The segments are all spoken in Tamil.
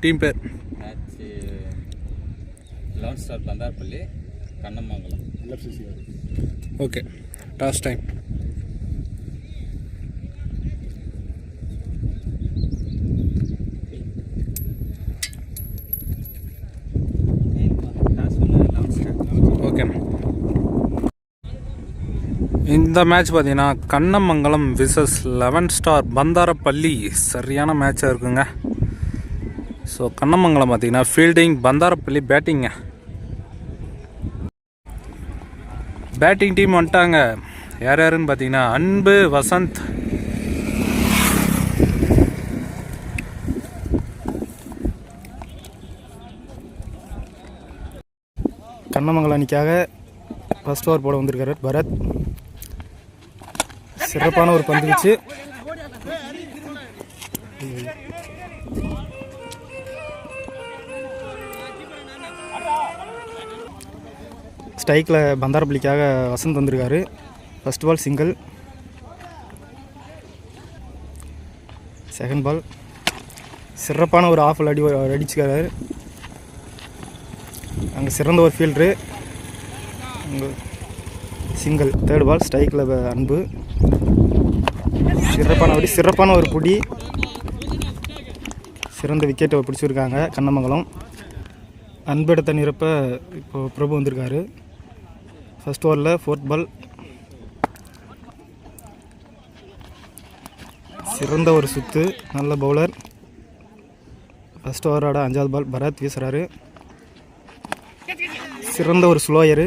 டீம் பேர்? Match eleven star Bandarpalli Kannamangalam okay last time. Okay. இந்த மேட்ச் பார்த்தீங்கன்னா Kannamangalam versus eleven star Bandarapalli. சரியான மேட்சாக இருக்குங்க. ஸோ கண்ணமங்கலம் பார்த்தீங்கன்னா fielding Bandarapalli batting batting team வந்துட்டாங்க. யார் யாருன்னு பார்த்தீங்கன்னா அன்பு வசந்த். கண்ணமங்கலம் அணிக்காக ஃபர்ஸ்ட் ஓவர் போட வந்திருக்காரு பரத். சிறப்பான ஒரு பந்து வச்சு ஸ்ட்ரைக்கில் பந்தாரப்பள்ளிக்காக வசந்த் வந்திருக்காரு. First ball single second ball சிறப்பான ஒரு ஆஃபில் அடி அடிச்சுக்காரு அங்கே சிறந்த ஒரு ஃபீல்டரு அங்கே சிங்கிள் தேர்ட் பால் ஸ்ட்ரைக்கில் அன்பு. சிறப்பான ஒரு சிறப்பான ஒரு புடி. சிறந்த விக்கெட்டை பிடிச்சிருக்காங்க. கண்ணமங்கலம். அன்பு எடுத்த நிரப்ப இப்போ பிரபு வந்திருக்காரு. ஃபர்ஸ்ட் ஓவரில் ஃபோர்த் பால் சிறந்த ஒரு சுத்து நல்ல பவுலர் ஃபர்ஸ்ட் ஓவரோட அஞ்சாவது பால் பரத் வீசுகிறாரு சிறந்த ஒரு ஸ்லோயரு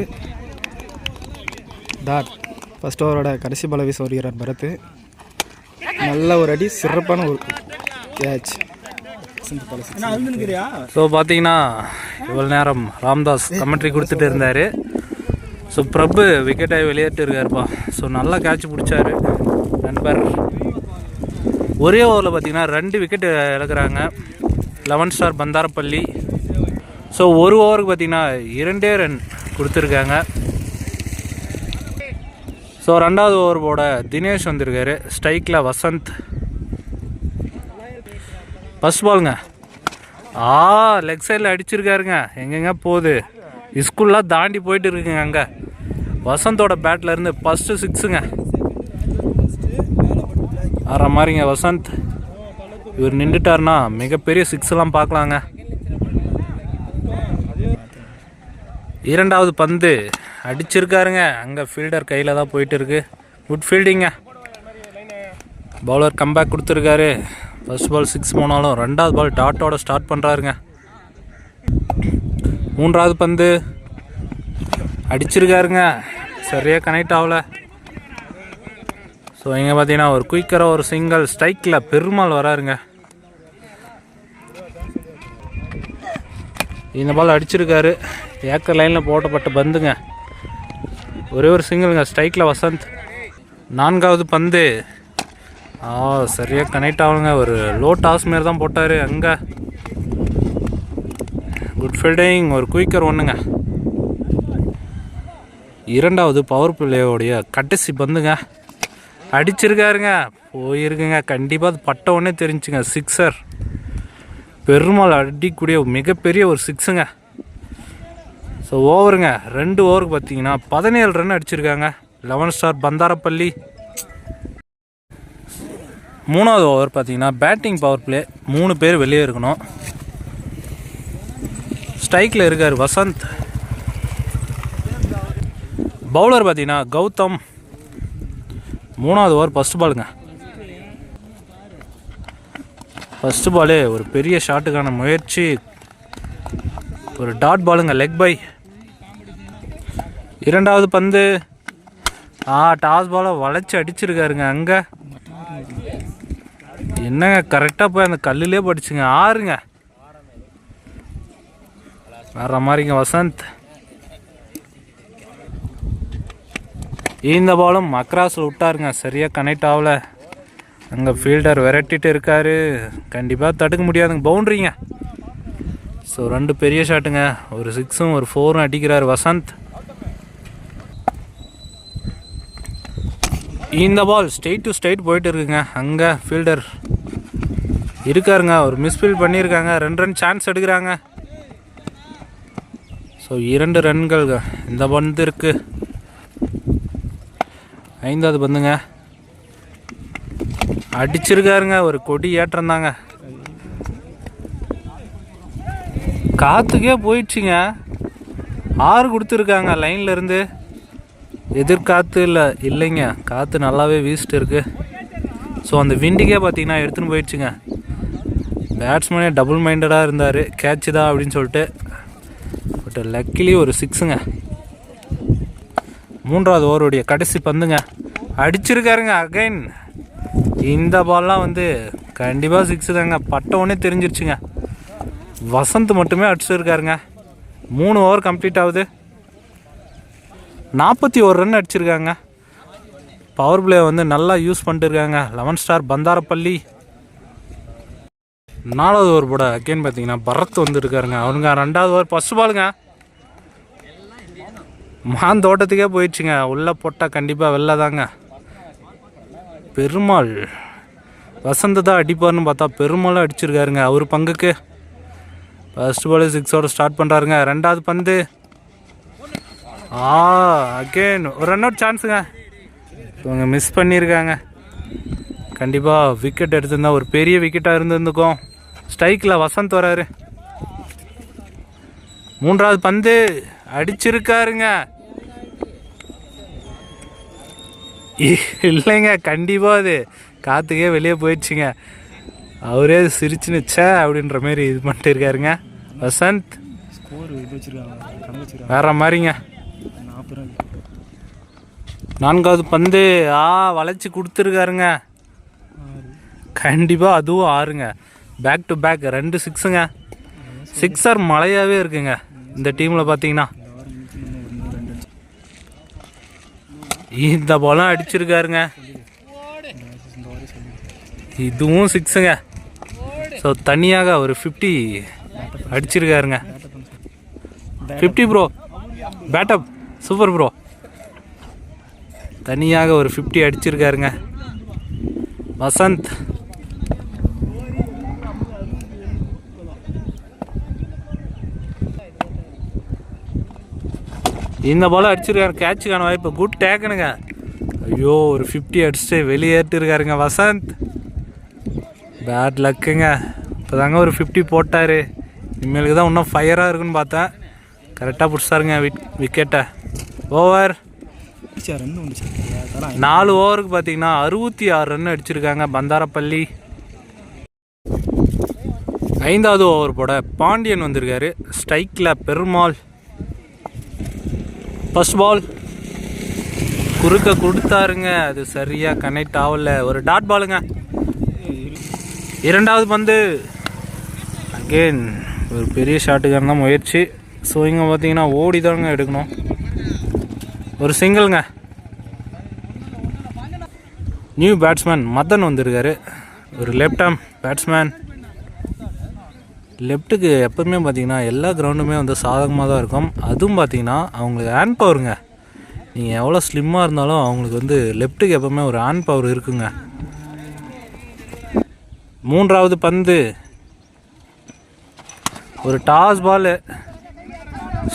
டாட் ஃபர்ஸ்ட் ஓவரோட கடைசி பால வீச வருகிறார் பரத். நல்ல ஒரு அடி சிறப்பான ஒரு கேட்ச் ஸோ பார்த்தீங்கன்னா இவ்வளோ நேரம் ராம்தாஸ் கமெண்ட்ரி கொடுத்துட்டு இருந்தார். ஸோ பிரபு விக்கெட்டாக வெளியேட்டு இருக்காருப்பா ஸோ நல்லா கேட்ச் பிடிச்சாரு. நண்பர். ஒரே ஓவரில் பார்த்தீங்கன்னா ரெண்டு wicket இழக்கிறாங்க. Eleven star Pantharapalli. So ஒரு ஓவருக்கு பார்த்தீங்கன்னா இரண்டே ரன் கொடுத்துருக்காங்க. ஸோ ரெண்டாவது ஓவர் போட தினேஷ் வந்திருக்காரு. ஸ்ட்ரைக்கில் வசந்த். ஃபஸ்ட் பாலுங்க ஆ லெக் சைடில் அடிச்சிருக்காருங்க. எங்கெங்க போகுது? ஸ்கூல்லாம் தாண்டி போயிட்டு இருக்குங்க அங்கே. வசந்தோட பேட்டில் இருந்து ஃபஸ்ட்டு சிக்ஸுங்க ஆற மாதிரிங்க வசந்த். இவர் நின்றுட்டாருன்னா மிகப்பெரிய சிக்ஸ்லாம் பார்க்கலாங்க. இரண்டாவது பந்து அடிச்சிருக்காருங்க. அங்கே ஃபீல்டர் கையில் தான் போயிட்டு இருக்கு. குட் ஃபீல்டிங்க பவுலர் கம்பேக் கொடுத்துருக்காரு. ஃபர்ஸ்ட் பால் சிக்ஸ் போனாலும் ரெண்டாவது பால் டாட்டோட ஸ்டார்ட் பண்ணுறாருங்க மூன்றாவது பந்து. அடிச்சிருக்காருங்க. சரியாக கனெக்ட் ஆகல. ஸோ இங்கே பார்த்தீங்கன்னா ஒரு குயிக்கராக ஒரு சிங்கிள் ஸ்ட்ரைக்கில் பெருமாள் வராருங்க. இந்த பால் அடிச்சிருக்காரு. ஏக்கர் லைனில் போட்டப்பட்ட பந்துங்க. ஒரே ஒரு சிங்கிளுங்க ஸ்ட்ரைக்கில் வசந்த். நான்காவது பந்து. ஆ சரியாக கனெக்ட் ஆகணுங்க ஒரு லோ டாஸ் மாரி தான் போட்டார். அங்கே. குட் ஃபீல்டிங் ஒரு குயிக்கர் ஒன்றுங்க இரண்டாவது பவர் பிளேயோடைய கடைசி பந்துங்க. அடிச்சிருக்காருங்க. போயிருக்குங்க. கண்டிப்பாக அது பட்ட உடனே தெரிஞ்சுங்க. சிக்ஸர் பெருமாள் அடிக்கூடிய மிகப்பெரிய ஒரு சிக்ஸுங்க ஸோ ஓவருங்க ரெண்டு ஓவருக்கு பார்த்தீங்கன்னா பதினேழு ரன் அடிச்சிருக்காங்க. Eleven star Bandarapalli. மூணாவது ஓவர் பார்த்தீங்கன்னா பேட்டிங் பவர் பிளே மூணு பேர் வெளியே இருக்கணும். ஸ்ட்ரைக்கில் இருக்கார் வசந்த். பவுலர் பார்த்தீங்கன்னா கௌதம். மூணாவது ஓவர் ஃபஸ்ட் பாலுங்க ஃபஸ்ட்டு பாலே ஒரு பெரிய ஷாட்டுக்கான முயற்சி. ஒரு டாட் பாலுங்க லெக் பை இரண்டாவது பந்து. ஆ டாஸ் பாலை வளைச்சி அடிச்சிருக்காருங்க அங்கே. என்னங்க கரெக்டாக போய் அந்த கல்லுலேயே படிச்சுங்க. ஆறுங்க. வேற மாதிரிங்க வசந்த். இந்த பாலும் அக்ராஸில் விட்டாருங்க. சரியாக கனெக்ட் ஆகல. அங்கே ஃபீல்டர் விரட்டிட்டு இருக்காரு. கண்டிப்பாக தடுக்க முடியாதுங்க. பவுண்ட்ரிங்க. ஸோ ரெண்டு பெரிய ஷாட்டுங்க ஒரு சிக்ஸும் ஒரு ஃபோரும் அடிக்கிறார் வசந்த். இந்த பால் ஸ்ட்ரெயிட் டு ஸ்ட்ரெயிட் போயிட்டு இருக்குங்க. அங்கே ஃபீல்டர் இருக்காருங்க. ஒரு மிஸ்ஃபீல் பண்ணியிருக்காங்க. ரெண்டு ரன் சான்ஸ் எடுக்கிறாங்க. ஸோ இரண்டு ரன்கள் இந்த பந்து இருக்குது ஐந்தாவது பந்துங்க. அடிச்சிருக்காருங்க. ஒரு கொடி ஏற்றம் தாங்க காற்றுக்கே போயிடுச்சுங்க. ஆறு கொடுத்துருக்காங்க லைனில் இருந்து. எதிர்காத்து இல்லை இல்லைங்க. காற்று நல்லாவே வீசிட்டு இருக்குது ஸோ அந்த விண்டிக்கே பார்த்தீங்கன்னா எடுத்துன்னு போயிடுச்சுங்க. பேட்ஸ்மேனே டபுள் மைண்டடாக இருந்தார். கேட்ச் தான் அப்படின்னு சொல்லிட்டு. பட் லக்கிலி ஒரு சிக்ஸுங்க மூன்றாவது ஓவருடைய கடைசி பந்துங்க. அடிச்சிருக்காருங்க அகைன் இந்த பால்லாம் வந்து கண்டிப்பாக சிக்ஸு தாங்க. பட்டவுடனே தெரிஞ்சிருச்சுங்க. வசந்த் மட்டுமே அடிச்சிருக்காருங்க. மூணு ஓவர் கம்ப்ளீட் ஆகுது. நாற்பத்தி ஒரு ரன் அடிச்சிருக்காங்க. பவர் பிளே வந்து நல்லா யூஸ் பண்ணிட்டு இருக்காங்க லெவன் ஸ்டார் பந்தாரப்பள்ளி. நாலாவது ஓவர் போட அகைன் பார்த்தீங்கன்னா பரத் வந்துருக்காருங்க. அவனுங்க ரெண்டாவது ஓவர் ஃபஸ்ட் பாலுங்க மான் தோட்டத்துக்கே போயிடுச்சுங்க. உள்ளே போட்டால் கண்டிப்பாக வெளில தாங்க. பெருமாள். வசந்த் தான் அடிப்பார்னு பார்த்தா பெருமாளும் அடிச்சிருக்காருங்க. அவர் பங்குக்கு. ஃபர்ஸ்ட் பால் சிக்ஸோட ஸ்டார்ட் பண்ணுறாருங்க ரெண்டாவது பந்து. ஆ அகெயின் ஒரு ரன் அவுட் சான்ஸுங்க இவங்க மிஸ் பண்ணியிருக்காங்க கண்டிப்பாக விக்கெட் எடுத்திருந்தா ஒரு பெரிய விக்கெட்டாக இருந்திருந்துக்கும் ஸ்ட்ரைக்கில் வசந்த் வராரு. மூன்றாவது பந்து. அடிச்சிருக்காருங்க. இல்லைங்க கண்டிப்பாக அது காற்றுக்கே வெளியே போயிடுச்சுங்க. அவரே சிரிச்சுன்னு ச்சே அப்படின்ற மாதிரி இது பண்ணிட்டு இருக்காருங்க. வசந்த். வேற மாதிரிங்க. நான்காவது பந்து ஆ வளைச்சி கொடுத்துருக்காருங்க. கண்டிப்பாக அதுவும் ஆறுங்க. பேக் டு பேக் ரெண்டு சிக்ஸுங்க சிக்ஸர் மழையாகவே இருக்குங்க இந்த டீமில் பார்த்தீங்கன்னா இந்த பாலும் அடிச்சிருக்காருங்க. இதுவும் சிக்ஸுங்க ஸோ தனியாக ஒரு ஃபிஃப்டி அடிச்சிருக்காருங்க. ஃபிஃப்டி ப்ரோ பேட்டப் சூப்பர் ப்ரோ தனியாக ஒரு ஃபிஃப்டி அடிச்சிருக்காருங்க. வசந்த். இந்த பால் அடிச்சிருக்காரு. கேட்சுக்கான வாய்ப்பு. குட் டேக்குனுங்க ஐயோ ஒரு ஃபிஃப்டி அடிச்சுட்டு வெளியேறிட்டு இருக்காருங்க வசந்த். பேட் லக்குங்க இப்போ தாங்க ஒரு ஃபிஃப்டி போட்டார். இனிமேலுக்கு தான் இன்னும் ஃபயராக இருக்குன்னு பார்த்தேன். கரெக்டாக பிடிச்சாருங்க விக் விக்கெட்டை ஓவர் நாலு ஓவருக்கு பார்த்தீங்கன்னா அறுபத்தி ஆறு ரன் அடிச்சிருக்காங்க பந்தாரப்பள்ளி. ஐந்தாவது ஓவர் போட பாண்டியன் வந்திருக்காரு. ஸ்ட்ரைக்கில் பெருமாள். ஃபர்ஸ்ட் பால் குறுக்க கொடுத்தாருங்க. அது சரியாக கனெக்ட் ஆகல. ஒரு டாட் பாலுங்க இரண்டாவது பந்து. அகெயின் ஒரு பெரிய ஷாட்டுக்கான தான் முயற்சி. ஸோ இங்கே பார்த்தீங்கன்னா ஓடி தாங்க எடுக்கணும். ஒரு சிங்கிள்ங்க நியூ பேட்ஸ்மேன் மதன் வந்திருக்காரு. ஒரு லெஃப்ட் ஆம் பேட்ஸ்மேன் லெஃப்ட்டுக்கு எப்போவுமே பார்த்தீங்கன்னா எல்லா கிரவுண்டுமே வந்து சாதகமாக தான் இருக்கும். அதுவும் பார்த்தீங்கன்னா அவங்களுக்கு ஹேண்ட் பவருங்க நீங்கள் எவ்வளோ ஸ்லிம்மாக இருந்தாலும் அவங்களுக்கு வந்து லெஃப்ட்டுக்கு எப்போவுமே ஒரு ஹேண்ட் பவர் இருக்குங்க. மூன்றாவது பந்து. ஒரு toss ball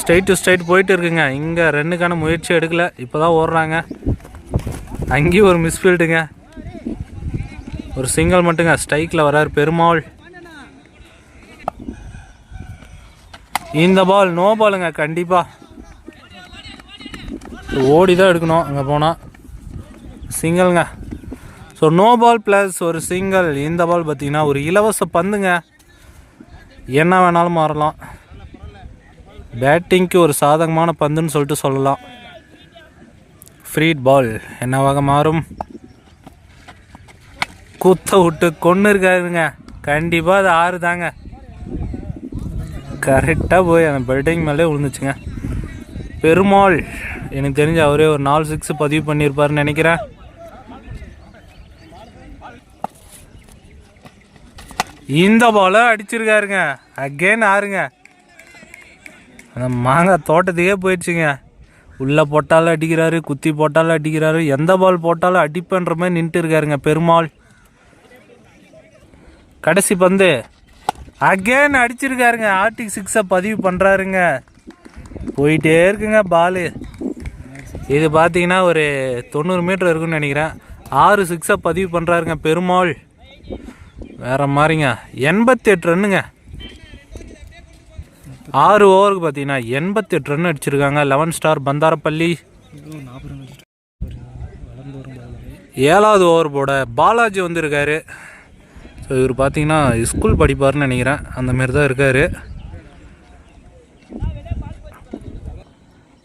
straight to straight போயிட்டு இருக்குங்க. இங்கே ரெண்டுக்கான முயற்சி எடுக்கலை. இப்போ தான் ஓடுறாங்க. அங்கேயும் ஒரு மிஸ்ஃபீல்டுங்க ஒரு சிங்கிள் மட்டுங்க. ஸ்ட்ரைக்கில் வரார் பெருமாள். இந்த பால் நோ பாலுங்க கண்டிப்பாக ஓடி தான் எடுக்கணும் அங்கே போனால் சிங்கிள்ங்க ஸோ நோ பால் ப்ளஸ் ஒரு சிங்கிள் இந்த பால் பார்த்தீங்கன்னா ஒரு இலவச பந்துங்க. என்ன வேணாலும் மாறலாம். பேட்டிங்க்கு ஒரு சாதகமான பந்துன்னு சொல்லிட்டு சொல்லலாம். ஃப்ரீட் பால் என்னவாக மாறும்? குத்த விட்டு கொன்று இருக்காருங்க. கண்டிப்பாக அது ஆறு தாங்க கரெக்டாக போய் அந்த பில்டிங் மேலே விழுந்துச்சுங்க. பெருமாள் எனக்கு தெரிஞ்சு அவரே ஒரு நாலு சிக்ஸ் பதிவு பண்ணியிருப்பாருன்னு நினைக்கிறேன். இந்த பால அடிச்சிருக்காருங்க. அகேன் ஆறுங்க. அந்த மாங்காய் தோட்டத்துக்கே போயிடுச்சுங்க. உள்ளே போட்டாலும் அடிக்கிறாரு குத்தி போட்டாலும் அடிக்கிறாரு எந்த பால் போட்டாலும் அடிப்பேன்ற மாதிரி நின்றுட்டு இருக்காருங்க பெருமாள். கடைசி பந்து. அகேன் அடிச்சிருக்காருங்க. ஆர்டிக் சிக்ஸை பதிவு பண்ணுறாருங்க போயிட்டே இருக்குங்க பாலு. இது பார்த்தீங்கன்னா ஒரு தொண்ணூறு மீட்டர் இருக்குன்னு நினைக்கிறேன். ஆறு சிக்ஸை பதிவு பண்ணுறாருங்க பெருமாள். வேறு மாதிரிங்க. எண்பத்தி எட்டு ரன்னுங்க. ஆறு ஓவருக்கு பார்த்தீங்கன்னா எண்பத்தி எட்டு ரன் அடிச்சிருக்காங்க. Eleven star Bandarapalli. ஏழாவது ஓவர் போட பாலாஜி வந்திருக்காரு. ஸோ இவர் பார்த்தீங்கன்னா ஸ்கூல் படிப்பார்னு நினைக்கிறேன். அந்த மாதிரி தான் இருக்கார்.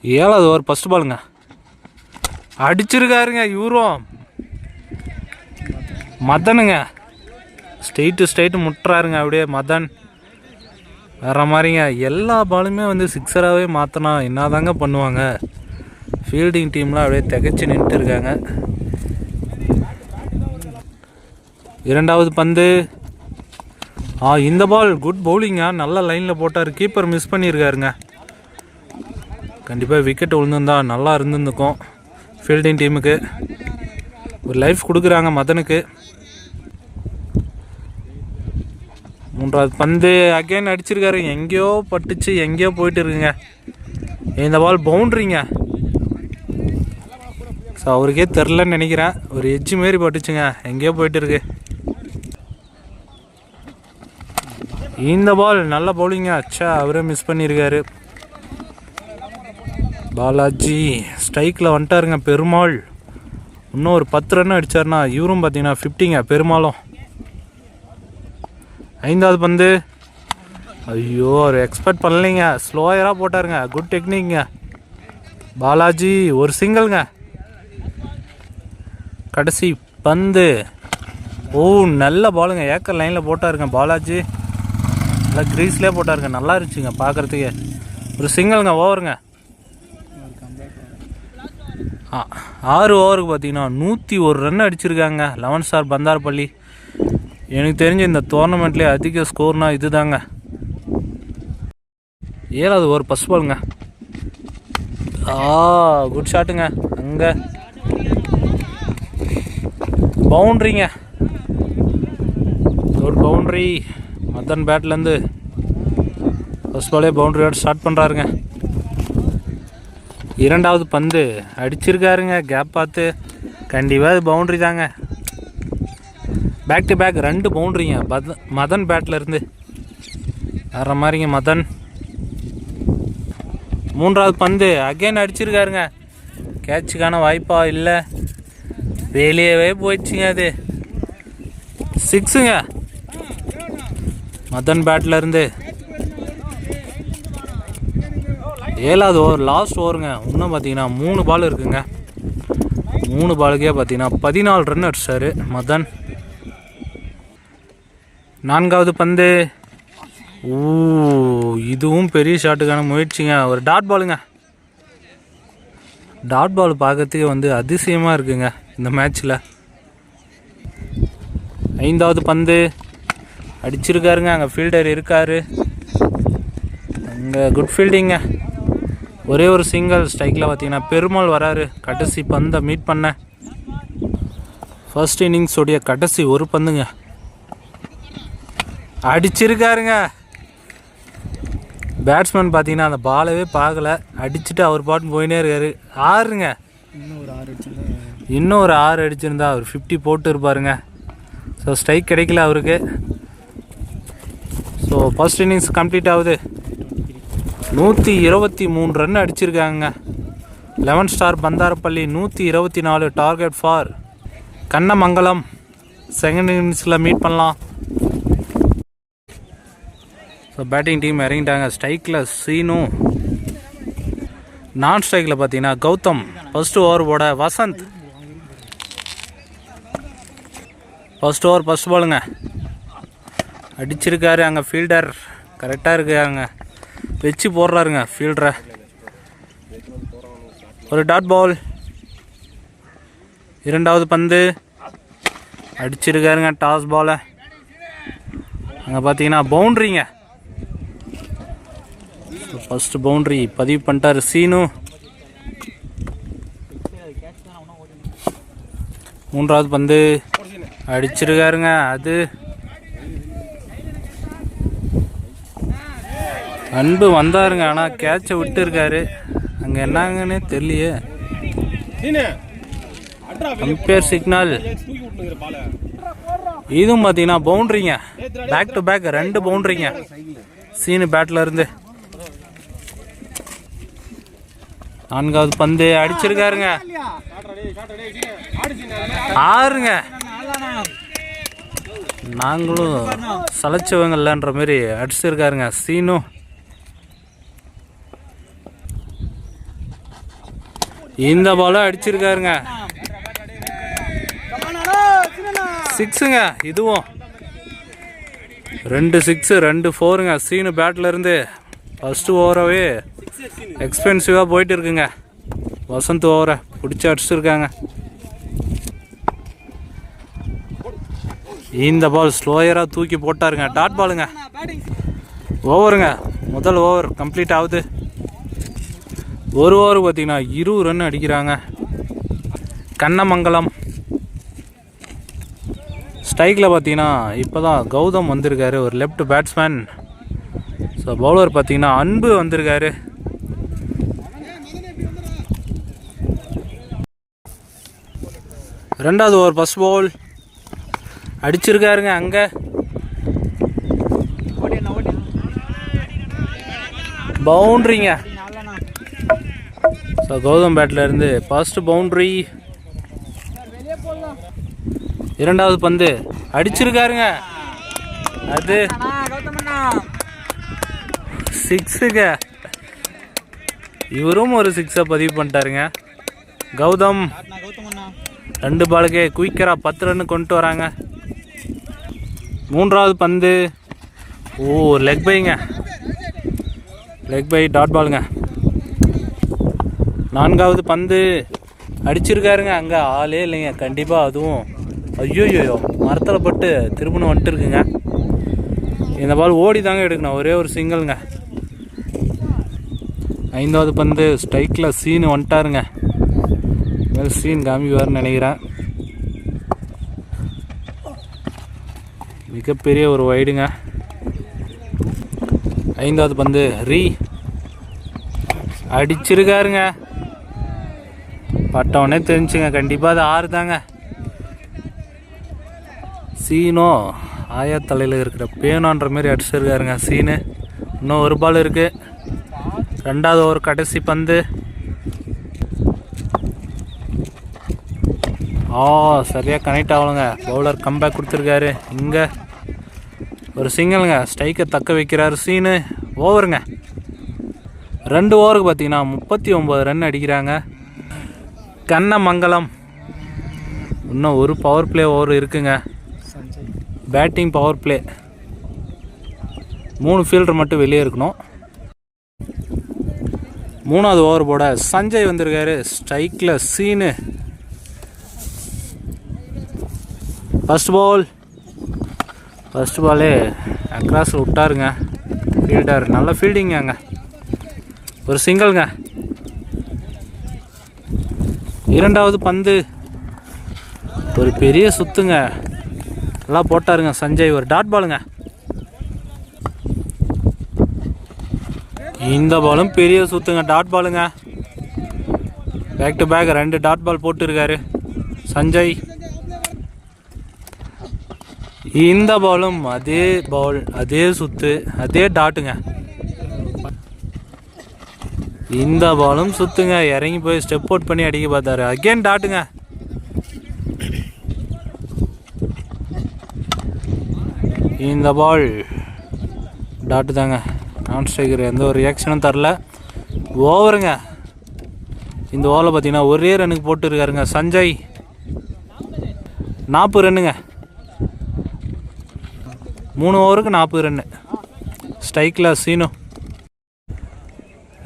ஏழாவது ஓவர் ஃபஸ்ட் பாலுங்க அடிச்சிருக்காருங்க இவரும். மதனுங்க. ஸ்ட்ரெயிட்டு ஸ்ட்ரெயிட்டு முட்டுறாருங்க அப்படியே மதன். வேறு மாதிரிங்க. எல்லா பாலுமே வந்து சிக்ஸராகவே மாற்றினா என்னதாங்க பண்ணுவாங்க? ஃபீல்டிங் டீம்லாம் அப்படியே திகச்சு நின்றுட்டு இருக்காங்க. இரண்டாவது பந்து. ஆ இந்த பால் குட் பவுலிங்கா நல்ல லைனில் போட்டார். கீப்பர் மிஸ் பண்ணியிருக்காருங்க கண்டிப்பாக விக்கெட் விழுந்திருந்தா நல்லா இருந்திருந்துக்கும். ஃபீல்டிங் டீமுக்கு ஒரு லைஃப் கொடுக்குறாங்க மதனுக்கு. மூன்றாவது பந்து அகைன் அடிச்சிருக்காரு. எங்கேயோ பட்டுச்சு எங்கேயோ போயிட்டு இருக்குங்க இந்த பால் பவுண்ட்ரிங்க ஸோ அவருக்கே தெரிலன்னு நினைக்கிறேன். ஒரு எஜ்ஜு மாரி பட்டுச்சுங்க. எங்கேயோ போயிட்டு இருக்கு இந்த பால் நல்ல பவுலிங்க அச்சா அவரே மிஸ் பண்ணியிருக்காரு பாலாஜி ஸ்ட்ரைக்கில் வந்துட்டாருங்க பெருமாள். இன்னும் ஒரு பத்து ரன் அடித்தார்னா இவரும் பார்த்தீங்கன்னா ஃபிஃப்டிங்க பெருமாளும். ஐந்தாவது பந்து. ஐயோ அவர் எக்ஸ்பெக்ட் பண்ணலைங்க. ஸ்லோயராக போட்டாருங்க. குட் டெக்னிக்ங்க பாலாஜி ஒரு சிங்கிள்ங்க கடைசி பந்து. ஓ நல்ல பாலுங்க ஏக்கர் லைனில் போட்டாருங்க பாலாஜி. நல்லா க்ரீஸ்லேயே போட்டாருங்க. நல்லா இருந்துச்சுங்க பார்க்குறதுக்கு. ஒரு சிங்கிள்ங்க ஓவருங்க. ஆ, ஆறு ஓவருக்கு பார்த்தீங்கன்னா நூற்றி ஒரு ரன் அடிச்சிருக்காங்க லெவன் ஸ்டார் பந்தார்பள்ளி. எனக்கு தெரிஞ்ச இந்த டோர்னமெண்ட்லேயே அதிக ஸ்கோர்னா இதுதாங்க. ஏழாவது ஓவர் பஸ் பாலுங்க ஆ குட் ஷாட்டுங்க அங்கே. பவுண்ட்ரிங்க ஒரு பவுண்ட்ரி மதன் பேட்லேருந்து ஃபஸ்ட் பாலே பவுண்ட்ரியோட ஸ்டார்ட் பண்ணுறாருங்க இரண்டாவது பந்து அடிச்சிருக்காருங்க. கேப் பார்த்து கண்டிப்பாக அது பவுண்ட்ரி தாங்க. பேக் டு பேக் ரெண்டு பவுண்ட்ரிங்க பத மதன் பேட்டில் இருந்து. வர்ற மாதிரிங்க மதன். மூன்றாவது பந்து அகைன் அடிச்சிருக்காருங்க. கேட்சுக்கான வாய்ப்பா இல்லை. வெளியவே போயிடுச்சுங்க அது. சிக்ஸுங்க மதன் பேட்டில் இருந்து. ஏழாவது ஓவர் லாஸ்ட் ஓவருங்க இன்னும் பார்த்தீங்கன்னா மூணு பால் இருக்குங்க. மூணு பாலுக்கே பார்த்தீங்கன்னா பதினாலு ரன் அடிச்சார் மதன். நான்காவது பந்து. ஊ இதுவும் பெரிய ஷாட்டுக்கான முயற்சிங்க. ஒரு டாட் பாலுங்க டாட் பால் பார்க்கறதுக்கே வந்து அதிசயமாக இருக்குங்க இந்த மேட்ச்சில் ஐந்தாவது பந்து. அடிச்சிருக்காருங்க அங்கே ஃபீல்டர் இருக்காரு. அங்கே குட் ஃபீல்டிங்க ஒரே ஒரு சிங்கிள் ஸ்ட்ரைக்கில் பார்த்தீங்கன்னா பெருமாள் வராரு. கடைசி பந்தை மீட் பண்ண. ஃபர்ஸ்ட் இன்னிங்ஸோடைய கடைசி ஒரு பந்துங்க. அடிச்சிருக்காருங்க. பேட்ஸ்மேன் பார்த்தீங்கன்னா அந்த பாலவே பார்க்கல. அடிச்சுட்டு அவர் பாட்டு போயினே இருக்காரு. ஆறுங்க. இன்னும் ஒரு ஆறு இன்னும் ஒரு ஆறு அடிச்சிருந்தா அவர் ஃபிஃப்டி போட்டு இருப்பாருங்க. ஸோ ஸ்ட்ரைக் கிடைக்கல அவருக்கு. ஸோ ஃபர்ஸ்ட் இன்னிங்ஸ் கம்ப்ளீட் ஆகுது. நூற்றி இருபத்தி மூணு ரன் அடிச்சிருக்காங்க. லெவன் ஸ்டார் பந்தாரப்பள்ளி நூற்றி இருபத்தி நாலு டார்கெட் ஃபார் கண்ணமங்கலம். செகண்ட் இன்னிங்ஸில் மீட் பண்ணலாம். ஸோ பேட்டிங் டீம் இறங்கிட்டாங்க. ஸ்ட்ரைக்கில் சீனு. நான் ஸ்ட்ரைக்கில் பார்த்தீங்கன்னா கௌதம். ஃபஸ்ட்டு ஓவர் போட வசந்த். ஃபஸ்ட் ஓவர் ஃபஸ்ட் பாலுங்க அடிச்சிருக்காரு அங்கே ஃபீல்டர் கரெக்டாக இருக்காங்க வச்சு போடுறாருங்க ஃபீல்டரை ஒரு டாட் பால் இரண்டாவது பந்து. அடிச்சிருக்காருங்க டாஸ் பாலை அங்கே பார்த்தீங்கன்னா பவுண்ட்ரிங்க ஃபஸ்ட்டு பவுண்ட்ரி பதிவு பண்ணிட்டாரு சீனு. மூன்றாவது பந்து. அடிச்சிருக்காருங்க அது. அன்பு வந்தாருங்க ஆனால் கேட்சை விட்டு இருக்காரு அங்கே என்னங்கன்னே தெரியலையே. கம்பேர் சிக்னல் இதுவும் பார்த்தீங்கன்னா பவுண்ட்ரிங்க. பேக் டு பேக் ரெண்டு பவுண்ட்ரிங்க. சீனு பேட்ல இருந்து. நான்காவது பந்து அடிச்சிருக்காருங்க. ஆறுங்க. நாங்களும் சலைச்சவங்க இல்லைன்ற மாதிரி அடிச்சிருக்காருங்க. சீனும் இந்த பாலும் அடிச்சிருக்காருங்க. சிக்ஸுங்க இதுவும். ரெண்டு சிக்ஸு ரெண்டு ஃபோருங்க சீனு பேட்லேருந்து இருந்து ஃபஸ்ட்டு ஓவராகவே எக்ஸ்பென்சிவாக போயிட்டு இருக்குங்க. வசந்த் ஓவரை பிடிச்சி அடிச்சிருக்காங்க. இந்த பால் ஸ்லோயராக தூக்கி போட்டாருங்க. டாட் பாலுங்க ஓவருங்க முதல் ஓவர் கம்ப்ளீட் ஆகுது. ஒரு ஓவர் பார்த்தீங்கன்னா இருபது ரன் அடிக்கிறாங்க. கண்ணமங்கலம். ஸ்ட்ரைக்கில் பார்த்தீங்கன்னா இப்போ தான் கௌதம் வந்திருக்காரு ஒரு லெஃப்ட் பேட்ஸ்மேன் ஸோ பவுலர் பார்த்தீங்கன்னா அன்பு வந்திருக்காரு. ரெண்டாவது ஓவர் ஃபஸ்ட் பால் அடிச்சிருக்காருங்க அங்கே. பவுண்ட்ரிங்க. ஸோ கௌதம் பேட்டில் இருந்து பவுண்ட்ரி இரண்டாவது பந்து. அடிச்சிருக்காருங்க. அது சிக்ஸுங்க இவரும் ஒரு சிக்ஸை பதிவு பண்ணிட்டாருங்க. கௌதம் ரெண்டு பாலுக்கே குயிக்கராக பத்து ரன்னு கொண்டு வராங்க. மூன்றாவது பந்து. ஓ லெக் பைங்க லெக் பை டாட் பாலுங்க நான்காவது பந்து அடிச்சிருக்காருங்க. அங்கே ஆளே இல்லைங்க. கண்டிப்பாக அதுவும். ஐயோயோயோ மரத்தில் பட்டு திரும்பணும் வந்துட்டு இருக்குங்க. இந்த பால் ஓடி தாங்க எடுக்கணும். ஒரே ஒரு சிங்கிள்ங்க ஐந்தாவது பந்து ஸ்ட்ரைக்கில் சீனு வந்துட்டாருங்க. மேல் சீன் காமிக்குவார்னு நினைக்கிறேன். மிகப்பெரிய ஒரு வைடுங்க ஐந்தாவது பந்து ரீ. அடிச்சிருக்காருங்க. பட்டவனே தெரிஞ்சுங்க. கண்டிப்பாக அது ஆறு தாங்க சீனோ ஆயத்தலையில் இருக்கிற பேனான்ற மாதிரி அடிச்சிருக்காருங்க சீனு. இன்னும் ஒரு பால் இருக்குது ரெண்டாவது ஒரு கடைசி பந்து. ஆ சரியாக கனெக்ட் ஆகலைங்க. பவுலர் கம்பேக் கொடுத்துருக்காரு. இங்கே ஒரு சிங்கிளுங்க ஸ்ட்ரைக்கை தக்க வைக்கிறாரு சீனு. ஓவருங்க ரெண்டு ஓவருக்கு பார்த்தீங்கன்னா முப்பத்தி ஒம்பது ரன் அடிக்கிறாங்க. கண்ணமங்கலம். இன்னும் ஒரு பவர் பிளே ஓவர் இருக்குங்க. பேட்டிங் பவர் பிளே மூணு ஃபீல்டர் மட்டும் வெளியே இருக்கணும். மூணாவது ஓவர் போட சஞ்சய் வந்திருக்காரு. ஸ்ட்ரைக்கில் சீனு. ஃபர்ஸ்ட் பால் ஃபர்ஸ்ட் பாலே அக்ராஸ் விட்டாருங்க. ஃபீல்டர் நல்ல ஃபீல்டிங்க அங்கே. ஒரு சிங்கிள்ங்க இரண்டாவது பந்து. ஒரு பெரிய சுத்துங்க. நல்லா போட்டாருங்க சஞ்சய். ஒரு டாட் பாலுங்க. இந்த பாலும் பெரிய சுத்துங்க டாட் பாலுங்க. பேக் டு பேக் ரெண்டு டாட் பால் போட்டிருக்காரு சஞ்சய். இந்த பாலும் அதே பால் அதே சுத்து அதே டாட்டுங்க. இந்த பாலும் சுத்துங்க. இறங்கி போய் ஸ்டெப் அவுட் பண்ணி அடிக்க பார்த்தாரு. அகேன் டாட்டுங்க இந்த பால் டாட்டு தாங்க. நான் ஸ்ட்ரைக்கர் எந்த ஒரு ரியாக்ஷனும் தரல. ஓவருங்க இந்த ஓவரில் பார்த்தீங்கன்னா ஒரே ரன்னுக்கு போட்டு இருக்காருங்க சஞ்சய். நாற்பது ரன்னுங்க மூணு ஓவருக்கு நாற்பது ரன்னு ஸ்ட்ரைக்கில் சீனு.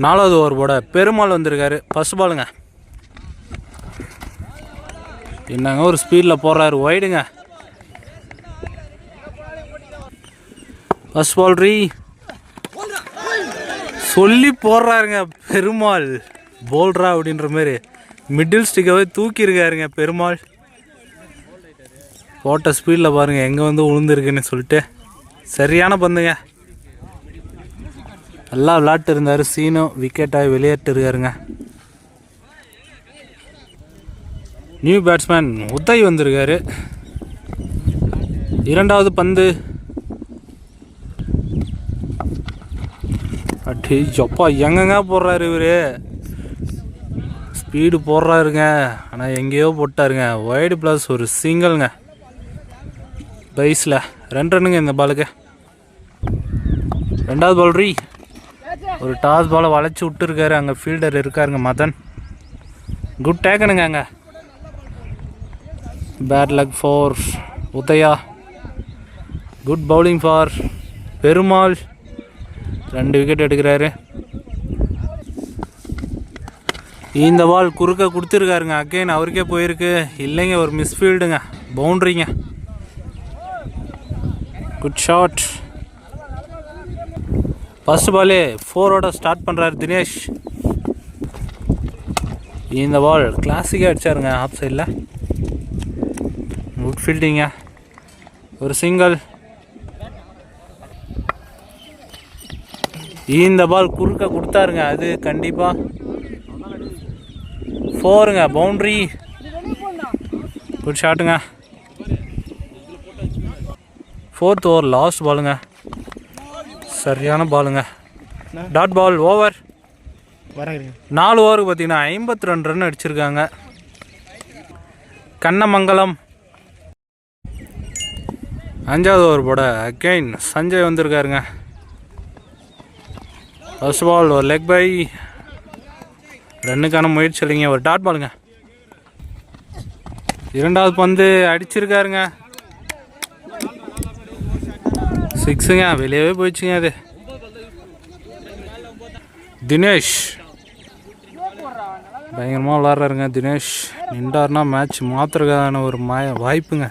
நாலாவது ஓவர் போட பெருமாள் வந்திருக்காரு. ஃபஸ்ட் பாலுங்க என்னங்க ஒரு ஸ்பீடில் போடுறாரு. ஒய்டுங்க ஃபஸ்ட் பால் ரீ சொல்லி போடுறாருங்க பெருமாள். போல்ரா அப்படின்ற மாதிரி. மிடில் ஸ்டிக்காவே தூக்கியிருக்காருங்க பெருமாள். போட்ட ஸ்பீடில் பாருங்கள் எங்கே வந்து உளுந்துருக்குன்னு சொல்லிட்டு. சரியான பந்துங்க. நல்லா விளாட்டு இருந்தார் சீனும் விக்கெட்டாக விளையாட்டு இருக்காருங்க நியூ பேட்ஸ்மேன் உதய் வந்திருக்காரு. இரண்டாவது பந்து. அட்டி ஜப்பா எங்கங்க போடுறாரு இவரு? ஸ்பீடு போடுறாருங்க. ஆனால் எங்கேயோ போட்டாருங்க. ஒய்டு ப்ளஸ் ஒரு சிங்கிள்ங்க பைஸில் ரெண்டு ரன்னுங்க இந்த பாலுக்கு ரெண்டாவது பால் ரீ ஒரு டாஸ் பாலை வளைச்சி விட்டுருக்காரு. அங்கே ஃபீல்டர் இருக்காருங்க மதன். குட் டேக்கனுங்க அங்கே. Bad luck for Udaya. Good bowling for Perumal. ரெண்டு விக்கெட் எடுக்கிறாரு. இந்த பால் குறுக்க கொடுத்துருக்காருங்க. அகைன் அவருக்கே போயிருக்கு. இல்லைங்க ஒரு மிஸ்ஃபீல்டுங்க பவுண்ட்ரிங்க குட் ஷாட் ஃபஸ்ட் பாலே ஃபோரோட ஸ்டார்ட் பண்ணுறாரு தினேஷ். இந்த பால் கிளாஸிக்காக அடிச்சாருங்க ஆஃப் சைடில் குட் ஃபீல்டிங்க ஒரு சிங்கிள் இந்த பால் குறுக்க கொடுத்தாருங்க அது கண்டிப்பாக ஃபோருங்க பவுண்ட்ரி குட் ஷாட்டுங்க ஃபோர்த் ஓவர் லாஸ்ட் பாலுங்க சரியான பாலுங்க. டாட் பால் ஓவர் நாலு ஓவருக்கு பார்த்தீங்கன்னா ஐம்பத்தி ரெண்டு ரன் அடிச்சிருக்காங்க. கண்ணமங்கலம். அஞ்சாவது ஓவர் போட அகைன் சஞ்சய் வந்திருக்காருங்க. ஃபர்ஸ்ட் பால் ஒரு லெக் பை ரன்னுக்கான முயற்சி இல்லைங்க. ஒரு டாட் பாலுங்க இரண்டாவது பந்து அடிச்சிருக்காருங்க. சிக்ஸுங்க வெளியவே போயிடுச்சுங்க அது. தினேஷ். பயங்கரமாக விளாட்றாருங்க தினேஷ். நின்றாருனா மேட்ச் மாத்துறதுக்கான ஒரு மாய வாய்ப்புங்க.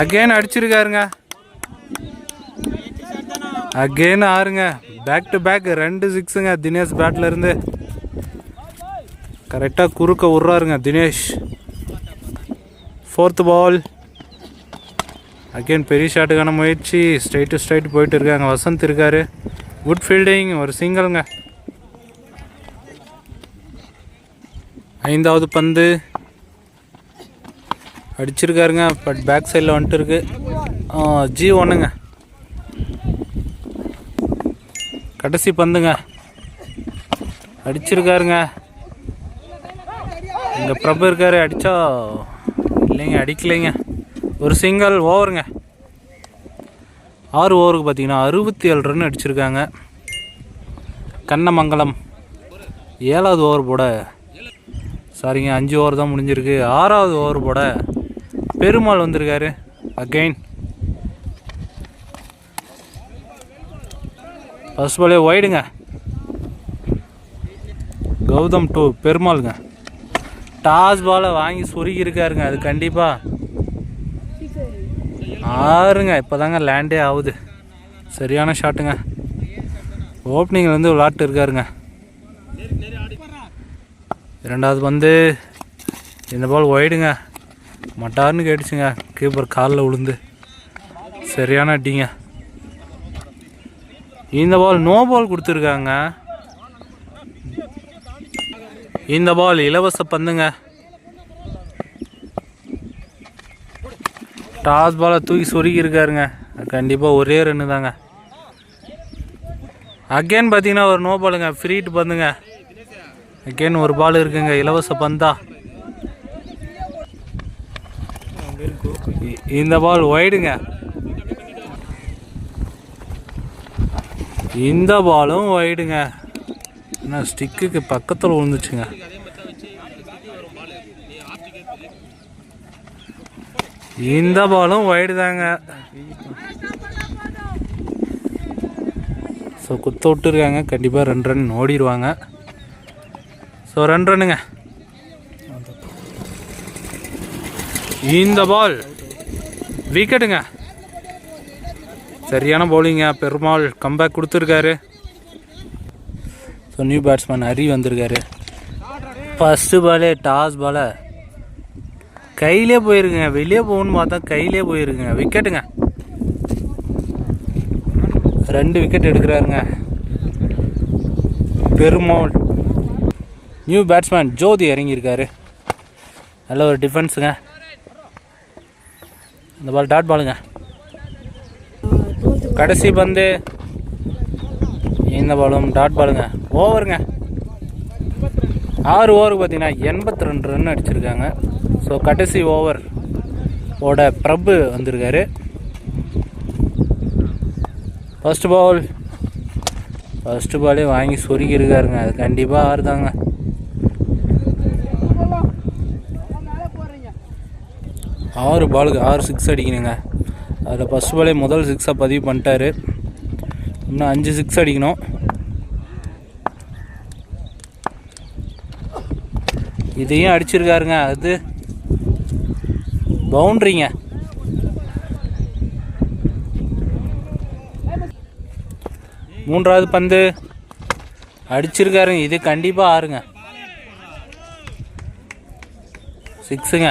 அகெயின் அடிச்சிருக்காருங்க. அகெயின் ஆறுங்க. பேக் டு பேக் ரெண்டு சிக்ஸுங்க தினேஷ் பேட்லேருந்து கரெக்டாக குறுக்க விட்றாருங்க தினேஷ். ஃபோர்த்து பால் அகைன் பெரிய ஷாட்டுக்கான முயற்சி. ஸ்ட்ரைட் டு ஸ்ட்ரைட் போயிட்டு இருக்காங்க. வசந்த் இருக்காரு. குட் ஃபீல்டிங் ஒரு சிங்கிள்ங்க ஐந்தாவது பந்து. அடிச்சிருக்காருங்க. பட் பேக் சைடில் வந்துட்டு இருக்கு. ஜி ஒன்றுங்க கடைசி பந்துங்க. அடிச்சிருக்காருங்க. இங்கே பிரபு இருக்காரு. அடித்தா இல்லைங்க அடிக்கலைங்க. ஒரு சிங்கிள் ஓவருங்க. ஆறு ஓவருக்கு பார்த்தீங்கன்னா அறுபத்தி ஏழு ரன் அடிச்சிருக்காங்க. கண்ணமங்கலம் ஏழாவது ஓவர் போட சாரிங்க அஞ்சு ஓவர் தான் முடிஞ்சிருக்கு. ஆறாவது ஓவர் போட பெருமாள் வந்திருக்காரு அகைன் ஃபஸ்ட் பாலே ஒய்டுங்க கௌதம் டூ பெருமாளுங்க. டாஸ் பாலை வாங்கி சொருகி இருக்காருங்க அது கண்டிப்பாக ஆறுங்க இப்போதாங்க லேண்டே ஆகுது சரியான ஷாட்டுங்க ஓப்பனிங்கில் வந்து விளாட்டு இருக்காருங்க இரண்டாவது பந்து. இந்த பால் ஒயிடுங்க மட்டார்னு கேட்டுச்சுங்க. கீப்பர் காலில் விழுந்து சரியான அடிங்க. இந்த பால் நோ பால் கொடுத்துருக்காங்க. இந்த பால் இலவச பந்துங்க. டாஸ் பாலை தூக்கி சொருகி இருக்காருங்க கண்டிப்பாக ஒரே ரன்னு தாங்க அகைன் பார்த்தீங்கன்னா ஒரு நோ பாலுங்க ஃப்ரீட்டு பந்துங்க அகைன் ஒரு பால் இருக்குங்க. இலவச பந்தா. இந்த பால் ஒய்டுங்க இந்த பாலும் ஒய்டுங்க என்ன ஸ்டிக்குக்கு பக்கத்தில் விழுந்துச்சுங்க. இந்த பாலும் ஒயிடு தாங்க ஸோ குத்த விட்டுருக்காங்க. கண்டிப்பாக ரெண்டு ரன் ஓடிடுவாங்க. ஸோ ரெண்டு ரன்னுங்க இந்த பால் விக்கெட்டுங்க சரியான பவுலிங்க பெருமாள் கம்பேக் கொடுத்துருக்காரு. ஸோ நியூ பேட்ஸ்மேன் ஹரி வந்திருக்காரு. ஃபஸ்ட்டு பாலே டாஸ் பாலை கையிலே போயிருக்குங்க. வெளியே போகணும்னு பார்த்தா கையிலே போயிருக்குங்க. விக்கெட்டுங்க. ரெண்டு விக்கெட் எடுக்கிறாருங்க. பெருமாள். நியூ பேட்ஸ்மேன் ஜோதி இறங்கியிருக்காரு. நல்ல ஒரு டிஃபென்ஸுங்க இந்த பால் டாட் பாலுங்க கடைசி பந்து. இந்த பாலும் டாட் பாலுங்க ஓவருங்க ஆறு ஓவருக்கு பார்த்தீங்கன்னா எண்பத்தி ரெண்டு ரன் அடிச்சிருக்காங்க. ஸோ கடைசி ஓவர் ஓட பிரபு வந்திருக்காரு. ஃபர்ஸ்ட் பால் ஃபர்ஸ்ட் பாலே வாங்கி சொருகி இருக்காருங்க அது கண்டிப்பாக ஆறுதாங்க ஆறு பாலுக்கு ஆறு சிக்ஸ் அடிக்கணுங்க. அதில் ஃபஸ்ட் பாலே முதல் சிக்ஸாக பதிவு பண்ணிட்டாரு. இன்னும் அஞ்சு சிக்ஸ் அடிக்கணும். இதையும் அடிச்சிருக்காருங்க. அது பவுண்ட்ரிங்க. மூன்றாவது பந்து. அடிச்சிருக்காருங்க. இது கண்டிப்பாக ஆறுங்க. சிக்ஸுங்க.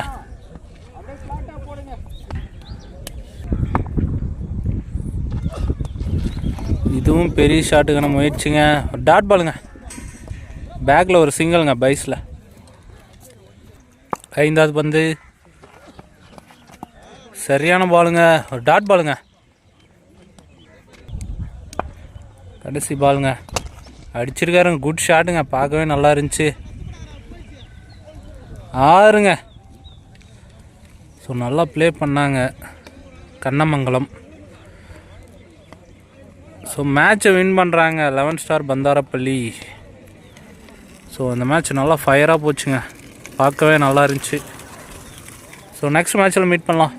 இதுவும் பெரிய ஷாட்டுக்கான முயற்சிங்க. டாட் பாலுங்க. பேக்கில் ஒரு சிங்கிளுங்க பைஸில். ஐந்தாவது பந்து. சரியான பாலுங்க. ஒரு டாட் பாலுங்க. கடைசி பாலுங்க. அடிச்சிருக்காருங்க. குட் ஷாட்டுங்க பார்க்கவே நல்லா இருந்துச்சு. ஆறுங்க. ஸோ நல்லா ப்ளே பண்ணாங்க. கண்ணமங்கலம். ஸோ மேட்ச்சை வின் பண்ணுறாங்க லெவன் ஸ்டார் பந்தாரப்பள்ளி. ஸோ அந்த மேட்ச் நல்லா ஃபயராக போச்சுங்க. பார்க்கவே நல்லா இருந்துச்சு. ஸோ நெக்ஸ்ட் மேட்ச்சில் மீட் பண்ணலாம்.